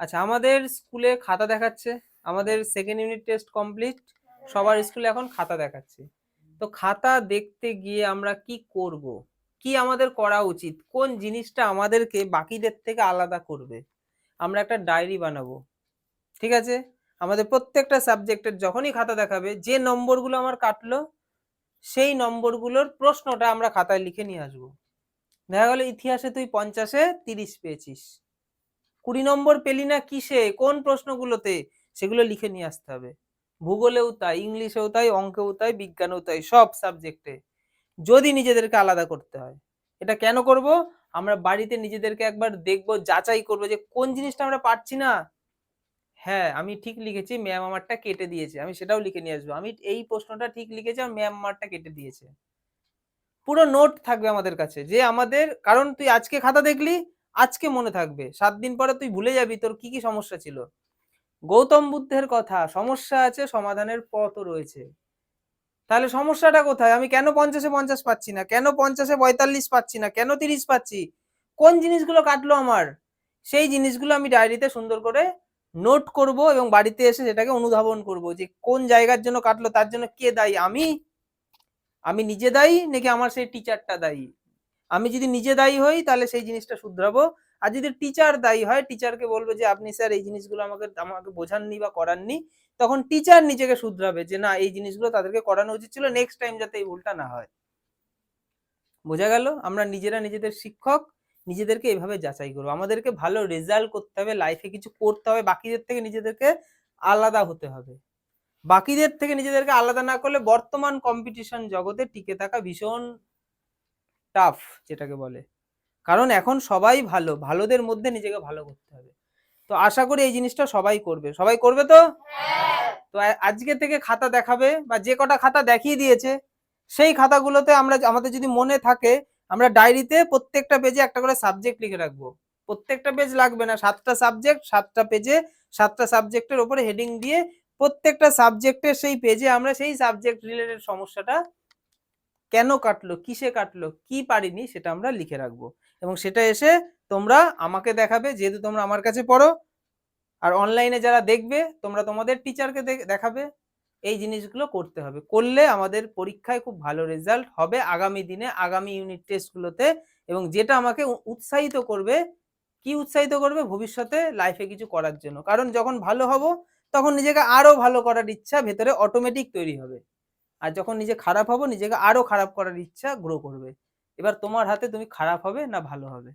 আচ্ছা আমাদের স্কুলে খাতা দেখাচ্ছে। আমাদের সেকেন্ড ইউনিট টেস্ট কমপ্লিট সবার স্কুলে এখন খাতা দেখাচ্ছে। তো খাতা দেখতে গিয়ে আমরা কি করব? কি আমাদের করা উচিত? কোন জিনিসটা আমাদেরকে বাকিদের থেকে আলাদা করবে? আমরা একটা ডায়েরি বানাবো। ঠিক আছে? আমাদের প্রত্যেকটা সাবজেক্টের যখনই খাতা দেখাবে, যে নম্বরগুলো আমার কাটলো, সেই নম্বরগুলোর প্রশ্নটা আমরা খাতায় লিখে নিয়ে আসব। দেখা গেল ইতিহাসে তুই পঞ্চাশে তিরিশ পেয়েছিস। কুড়ি নম্বর পেলি না কিসে? কোন প্রশ্নগুলোতে? সেগুলো লিখে নিয়ে আসতে হবে। ভূগোলেও তাই, ইংলিশেও তাই, অঙ্কেও তাই, বিজ্ঞানেও তাই, সব সাবজেক্টে। যদি নিজেদেরকে আলাদা করতে হয়। এটা কেন করব? আমরা বাড়িতে নিজেদেরকে একবার দেখব, যাচাই করব যে কোন জিনিসটা আমরা পারছি না। হ্যাঁ আমি ঠিক লিখেছি, ম্যাম আমারটা কেটে দিয়েছে। আমি সেটাও লিখে নিয়ে আসব। আমি এই প্রশ্নটা ঠিক লিখেছি, আর ম্যাম আমারটা কেটে দিয়েছে। পুরো নোট থাকবে আমাদের কাছে। যে আমাদের, কারণ তুই আজকে খাতা দেখলি আজকে মনে থাকবে। সাত দিন পরে তুই ভুলে যাবি তোর কি কি সমস্যা ছিল। গৌতম বুদ্ধের কথা, সমস্যা আছে, সমাধানের পথও রয়েছে। তাহলে সমস্যাটা কোথায়? আমি কেন পঞ্চাশে পঞ্চাশ পাচ্ছি না? কেন পঞ্চাশে পঁয়তাল্লিশ পাচ্ছি না? কেন তিরিশ পাচ্ছি? কোন জিনিসগুলো কাটলো আমার? সেই জিনিসগুলো আমি ডায়েরিতে সুন্দর করে নোট করব এবং বাড়িতে এসে সেটাকে অনুধাবন করব যে কোন জায়গার জন্য কাটলো, তার জন্য কে দায়ী? আমি? আমি নিজে দায়ী নাকি আমার সেই টিচারটা দায়ী? আমি যদি নিজে দায়ী হই, তাহলে সেই জিনিসটা শুধরাবো। আর যদি টিচার দায়ী হয় টিচারকে বলব যে, আপনি স্যার এই জিনিসগুলো আমাকে আমাকে বোঝাননি বা করাননি। তখন টিচার নিজেকে শুধরাবে যে, না, এই জিনিসগুলো তাদেরকে করানো উচিত ছিল নেক্সট টাইম যাতে এই ভুলটা না হয়। বোঝা গেল? আমরা নিজেরা নিজেদের শিক্ষক, নিজেদেরকে এভাবে যাচাই করব। আমাদেরকে ভালো রেজাল্ট করতে হবে লাইফে কিছু করতে হবে, বাকিদের থেকে নিজেদেরকে আলাদা হতে হবে। বাকিদের থেকে নিজেদেরকে আলাদা না করলে বর্তমান কম্পিটিশন জগতে টিকে থাকা ভীষণ টাফ যেটাকে বলে। কারণ এখন সবাই ভালো, ভালোদের মধ্যে নিজেকে ভালো করতে হবে। তো আশা করি এই জিনিসটা সবাই করবে। সবাই করবে তো? তো আজকে থেকে খাতা দেখাবে বা যে কটা খাতা দেখিয়ে দিয়েছে, সেই খাতাগুলোতে আমরা আমাদের যদি মনে থাকে, আমরা ডায়েরিতে প্রত্যেকটা পেজে একটা করে সাবজেক্ট লিখে রাখব। প্রত্যেকটা পেজ লাগবে না। সাতটা সাবজেক্ট সাতটা পেজে সাতটা সাবজেক্টের ওপরে হেডিং দিয়ে প্রত্যেকটা সাবজেক্টের সেই পেজে আমরা সেই সাবজেক্ট রিলেটেড সমস্যাটা কেন কাটলো, কিসে কাটলো, কি পারিনি সেটা আমরা লিখে রাখব। এবং সেটা এসে তোমরা আমাকে দেখাবে, যেহেতু তোমরা আমার কাছে পড়ো। আর অনলাইনে যারা দেখবে, তোমরা তোমাদের টিচারকে দেখাবে। এই জিনিসগুলো করতে হবে। করলে আমাদের পরীক্ষায় খুব ভালো রেজাল্ট হবে আগামী দিনে, আগামী ইউনিট টেস্টগুলোতে এবং যেটা আমাকে উৎসাহিত করবে, কি উৎসাহিত করবে? ভবিষ্যতে লাইফে কিছু করার জন্য। কারণ যখন ভালো হব, তখন নিজেকে আরও ভালো করার ইচ্ছা ভেতরে অটোমেটিক তৈরি হবে। আর যখন নিজে খারাপ হব, নিজেকে আরও খারাপ করার ইচ্ছা গ্রো করবে। এবার তোমার হাতে তুমি খারাপ হবে না ভালো হবে।